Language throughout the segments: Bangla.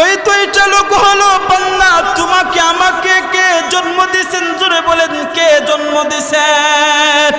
ওই তো এটা লোক হলো বান্না তোমাকে আমাকে কে জন্ম দিয়েছেন জোরে বলেন, কে জন্ম দিয়েছেন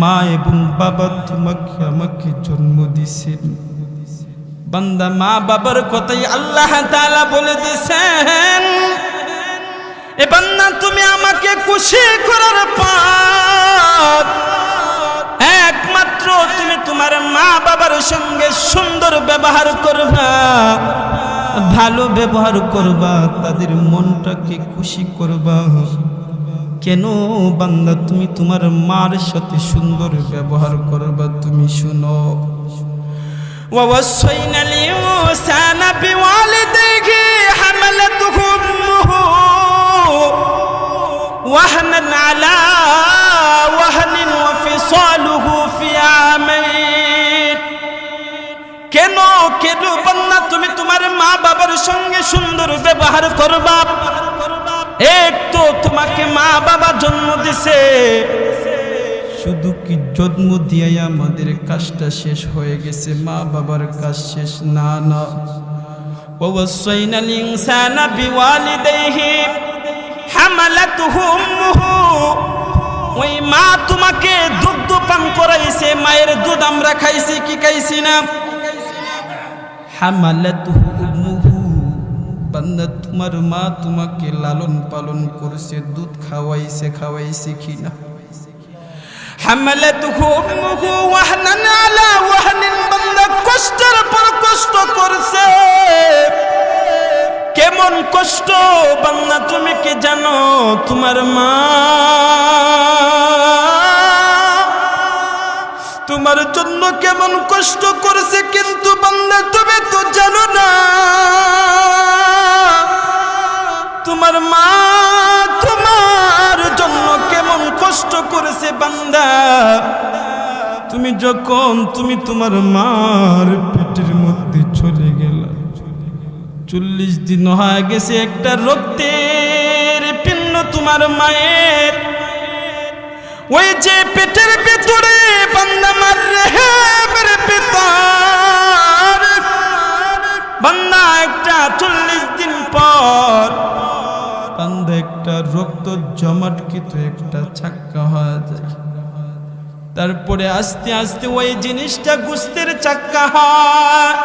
মা এবং বাবা তোমাকে আমাকে জন্ম দিয়েছেন বান্দা, মা বাবার কথাই আল্লাহ তাআলা বলে দিয়েছেন এ বান্দা, তুমি আমাকে খুশি করার পর একমাত্র তুমি তোমার মা বাবার সঙ্গে সুন্দর ব্যবহার করবা ভালো ব্যবহার করবা তাদের মনটাকে খুশি করবা কেন বান্দা তুমি তোমার মার সাথে সুন্দর ব্যবহার করবা তুমি শুনো ووصينا الإنسان بوالديه حملته أمه وهنا على وهن وفصاله في عامين কেন কেন বান্না তুমি তোমার মা বাবার সঙ্গে সুন্দর ব্যবহার করবা এক তো তোমাকে মা বাবা জন্ম দিছে শুধু কি জন্ম দিয়াই আমাদের কাজটা শেষ হয়ে গেছে মা বাবার কাজ শেষ না না ووصينا الإنسان بوالديه حملته أمه ওই মা তোমাকে দুগ্ধ পান করাইছে মায়ের দুধ আমরা খাইছি কি খাইছি না তোমার মা তোমাকে লালন পালন করছে, দুধ খাওয়াইছে খাওয়াইছে কি না হামালাতুহু উম্মুহু কষ্টের পর কষ্ট কেমন কষ্ট, বান্দা তুমি কি জানো? তোমার মা তোমার জন্য কেমন কষ্ট করছে কিন্তু বান্দা, তুমি তো জানো না। তোমার মা তোমার জন্য কেমন কষ্ট করেছে বান্দা। তুমি যখন, তুমি তোমার মার পেটের মধ্যে চলে গেলা। চল্লিশ দিন হয়ে গেছে একটা রক্তের পিণ্ড তোমার মায়ের। ওই যে পেটের ভিতরে বান্দা মার রেহেমের পিতার বান্দা একটা চল্লিশ দিন পর বান্দা একটা রক্ত জমাটকিত একটা চাক্কা হয়ে যায়। তারপরে আস্তে আস্তে ওই জিনিসটা গুস্তের চাক্কা হয়।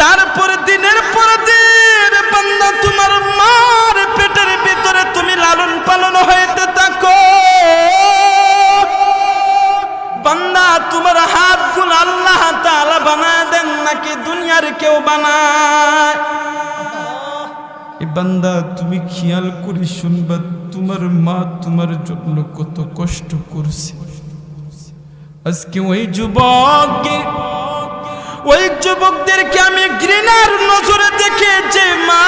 তারপরে দিনের পর দিন বান্দা তোমার মার পেটের ভিতরে তুমি লালন পালন হইতে থাকো। বান্দা, তোমার হাত গুণ আল্লাহ তাআলা বানায় দেন নাকি দুনিয়ার কেউ বানায়? বান্দা, তুমি খেয়াল করে শুনবা, তোমার মা তোমার জন্য কত কষ্ট করছে। আজকে ওই যুবককে, ওই যুবকদেরকে আমি ঘৃণার নজরে দেখে যে মা,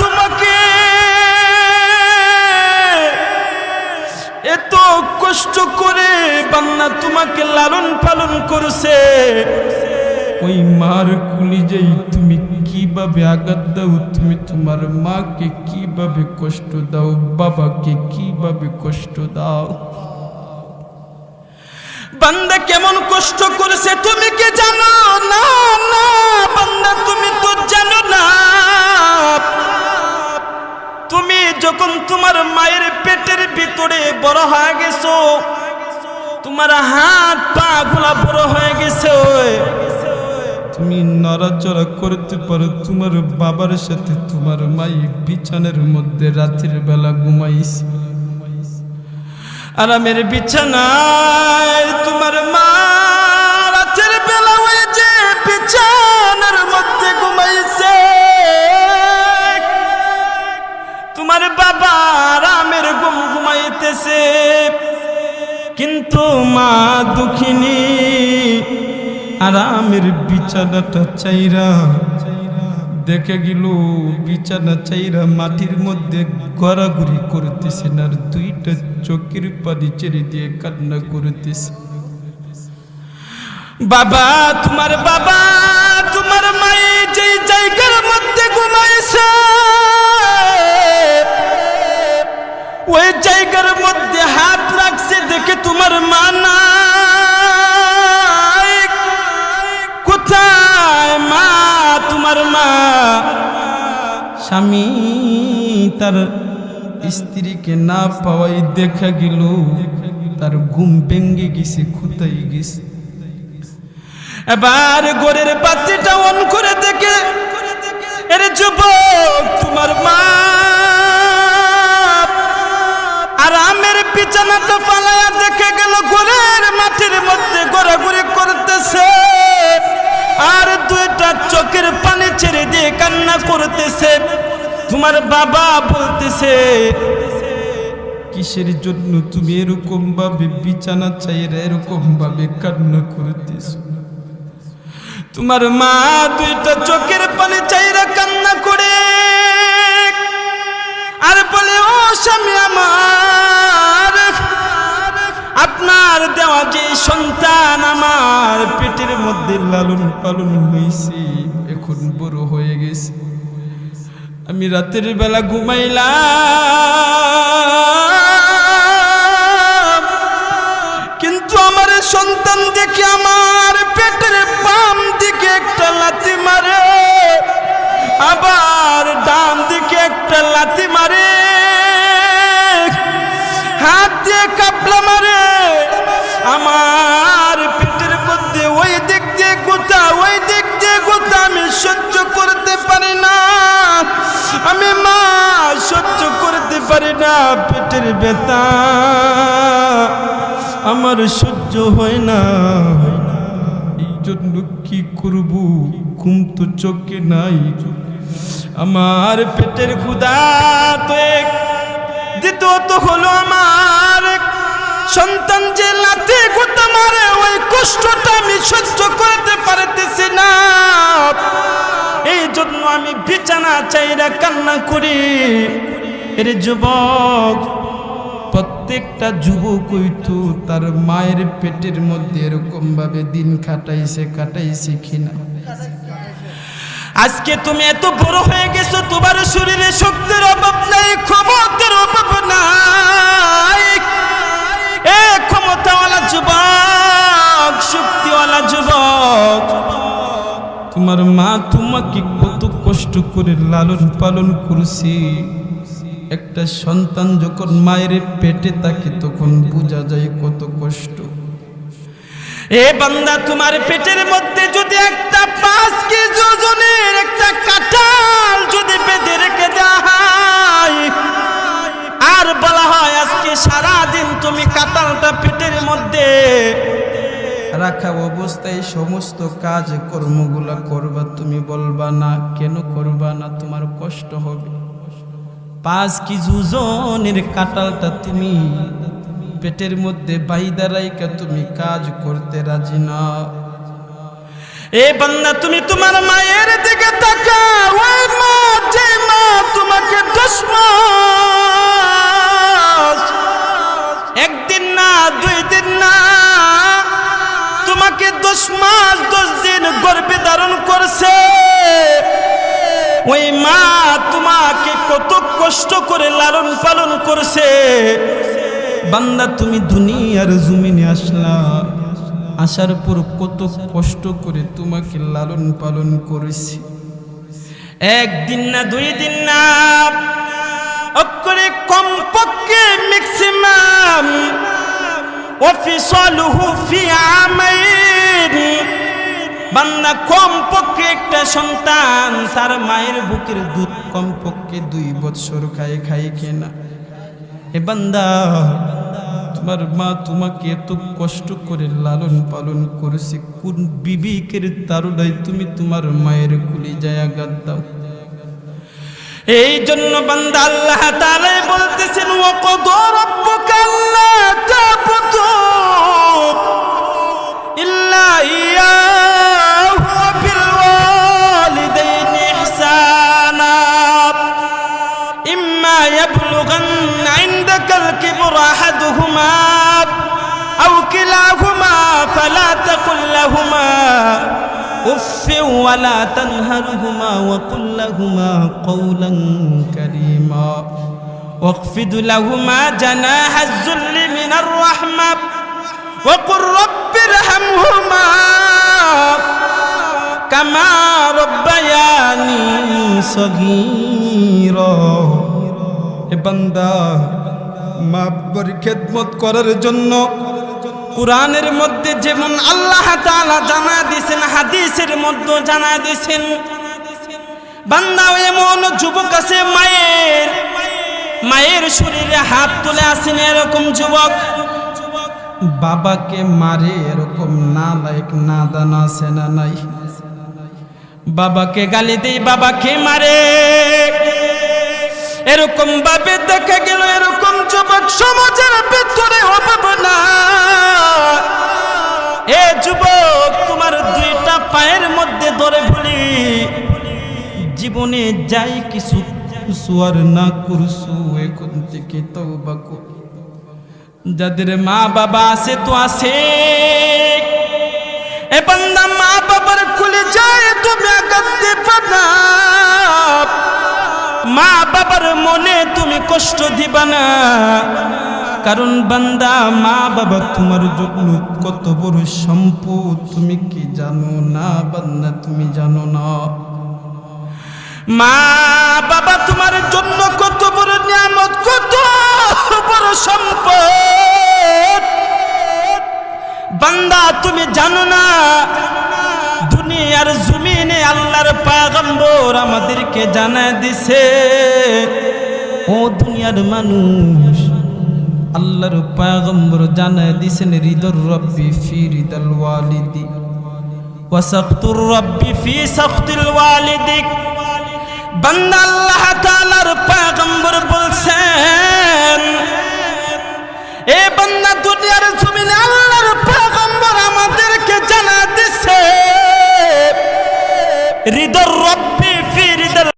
তোমাকে। এত কষ্ট বান্না তোমাকে লালন পালন করছে। ওই মার কুলিজেই তুমি কীভাবে আঘাত দাও তুমি তোমার মাকে কীভাবে কষ্ট দাও বাবাকে কীভাবে কষ্ট দাও? বান্দা কেমন কষ্ট করেছে তুমি কি জানো? না না বান্দা তুমি তো জানো না। তুমি যখন তোমার মায়ের পেটের ভিতরে বড় হয়ে গেছো তোমার হাত পা গুলা বড় হয়ে গেছে তুমি নড়াচড়া করতে পারো তোমার বাবার সাথে তোমার মাই বিছানের মধ্যে রাতের বেলা ঘুমাইছে। আরামের বিছানায় তোমার মা রাতের বেলা হয়ে যে বিছানার মধ্যে ঘুমাইছে। তোমার বাবা আরামের ঘুম ঘুমাইতেছে। মা দুঃখিনী, আরামের বিছানাটা চাইরা দেখে গেল, বিছানা চাইরা মাটির মধ্যে গড়াগড়ি করতেছে আর দুইটা চোখের পানি চেড়ে দিয়ে কান্না করতেছে। বাবা, তোমার বাবা, তোমার মায়ে যেই জায়গার মধ্যে ঘুমাইছে ওই জায়গার মধ্যে হাত রাখছে দেখে তোমার মা নাই। কোথায় মা? তোমার মা। স্বামী তার স্ত্রীকে না পাওয়াই দেখা গেল। তার ঘুম ভেঙ্গে গেছে খুতাই গেছে। এবার গোরের বাতিটা অন তোমার বাবা বলতেছে, কিসের জন্য তুমি এরকম ভাবে বিছানা চাইরা এরকম ভাবে কান্না করতেছো? তোমার মা দুইটা চোখের পানি চাইরা কান্না করে, আর বলে, ও স্বামী আমার, আপনার দেওয়া যে সন্তান আমার পেটের মধ্যে লালন পালন হয়েছে এখন বড় হয়ে গেছে। আমি রাতের বেলা ঘুমাইলাম। কিন্তু আমার সন্তান দেখে, আমার পেটের বাম দিকে একটা লাথি মারে। আবার ডান দিকে একটা লাথি মারে। হাত দিয়ে কাপলা মারে। আমার পেটের মধ্যে ওই দিক দিয়ে গোটা ওই দিক আমি সহ্য করতে পারি না, আমি মা সহ্য করতে পারি না, পেটের বেতা আমার সহ্য হয় না। এই জন্য কি করব? ঘুম তো চোখে নাই। আমার পেটের ক্ষুদা তো হলো আমার সন্তান যে লাথি গুতা মারে, ওই কষ্টটা আমি সহ্য করতে পারতেছি না। এই জন্য আমি বিছানা চাইরা কান্না করি। এর যুবক, প্রত্যেকটা যুবক হইতো তার মায়ের পেটের মধ্যে এরকম ভাবে দিন কাটাইছে কাটাইছে কিনা। আজকে তুমি এত বড় হয়ে গেছো, তোমার শরীরে শক্তির অভাব নাই, ক্ষমতার অভাব নাই। যুবক শক্তিওয়ালা যুবক। তোমার মা তোমাকে কত কষ্ট করে লালন পালন করছে। একটা সন্তান যখন মায়ের পেটে থাকে তখন বোঝা যায় কত কষ্ট। এ বান্দা তোমার পেটের মধ্যে যদি একটা পাঁচ কেজি ওজনের একটা কাঁঠাল যদি বেঁধে রেখে দেওয়া হয় আর বলা হয় আজকে সারা দিন তুমি কাঁঠালটা পেটের মধ্যে রাখা অবস্থায় সমস্ত কাজ কর্মগুলা করবা তুমি বলবা না কেন করবা না তোমার কষ্ট হবে। পাঁচ কেজি ওজনের কাঁঠালটা তুমি পেটের মধ্যে বাইদা রাইকা তুমি কাজ করতে রাজি না। এ বান্দা তুমি তোমার মায়ের দিকে তাকাও ওই মা তোমাকে কত কষ্ট করে লালন পালন করছে। বান্দা, তুমি দুনিয়ার জমিনে আসলা। আসার পর কত কষ্ট করে তোমাকে লালন পালন করেছি। একদিন না, দুই দিন না, অক্ষরে কমপক্ষে ম্যাক্সিমাম অফিসলহু ফি আমাইন। বান্দা কম পক্ষে একটা সন্তান, তার মায়ের বুকের দুধ কম পক্ষে দুই বৎসর খায় খাই কেনা। এ বান্দা, তোমার মা তোমাকে এত কষ্ট করে লালন পালন করেছে, কোন বিবেকের তারুণায় তুমি তোমার মায়ের কুলি যায় আঘাত দাও। এই জন্য বান্দা আল্লাহ তাআলাই বলতেছেন ওয়াকদ রাব্বুকা আল্লা ولا تنهرهما وقل لهما قولا كريما واخفض لهما جناح الذل من الرحمة وقل رب ارحمهما কামা রব্বায়ানি সগীরা এ বান্দা মা বাবার খেদমত করার জন্য কোরআনের মধ্যে যেমন আল্লাহ তাআলা জানা দিয়েছেন, হাদিসের মধ্যে জানা দিয়েছেন। বান্দা এমন যুবক আছে, মায়ের মায়ের শরীরে হাত তুলে আসেন এরকম যুবক। বাবাকে মারে এরকম না লাইক না দানা আছে না নাই? বাবাকে গালি দেই, বাবাকে মারে। এরকম ভাবে দেখা গেল, এরকম যুবক সমাজের ভেতরে অভাব না পায়ের মধ্যে ধরে ভুলি জীবনে যাই কিছু সুয়ার না করছু এখন থেকে তওবা কর যাদের মা বাবা আছে তো আছে। এ মা বাবার খুলে যায়, তুমি আগাতে পানা মা বাবার মনে তুমি কষ্ট দিবা না। কারণ বান্দা, মা বাবা তোমার জন্য কত বড় সম্পদ। তুমি কি জানো না বান্দা, তুমি জানো না। মা বাবা তোমার জন্য কত বড় নিয়ামত, কত বড় সম্পদ। বান্দা, তুমি জানো না, দুনিয়ার জমিনে আল্লাহর পাগম্বর আমাদেরকে জানা দিছে, ও দুনিয়ার মানুষ আল্লাহর পাগম্বর জানা দিছেন হৃদর রব্বি ফি হৃদল ওয়ালিদি। ওয়াসাক্তুর রব্বি ফি সাখতিল ওয়ালিদিক বান্দা আল্লাহ তাআলার পয়গম্বর বলছেন, এ বান্দা দুনিয়ার জমিনে আল্লাহর পয়গম্বর আমাদেরকে জানা দিছে হৃদর রব্বি